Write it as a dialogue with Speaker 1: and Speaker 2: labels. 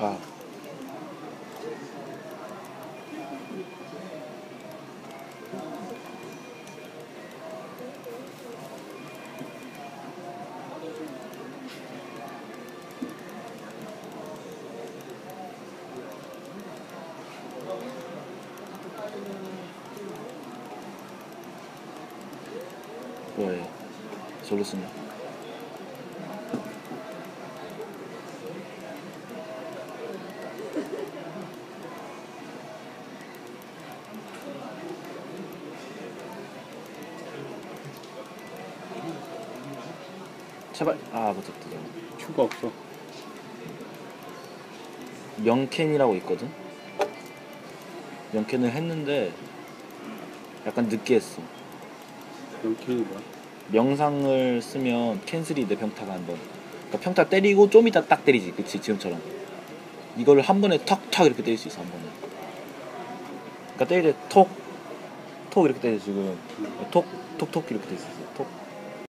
Speaker 1: 아. 왜 절로 쓰냐 제발. 아 못했다 저거.
Speaker 2: 큐가 없어.
Speaker 1: 명캔이라고 있거든? 명캔을 했는데 약간 늦게 했어.
Speaker 2: 영캔이 뭐야?
Speaker 1: 명상을 쓰면 캔슬이 돼 평타가 한번. 그러니까 평타 때리고 좀 이따 딱 때리지 그치 지금처럼. 이거를 한 번에 턱턱 이렇게 때릴 수 있어 한 번에. 그러니까 때릴 때 톡 톡 이렇게 때려 지금 톡톡톡 이렇게 수 있어 톡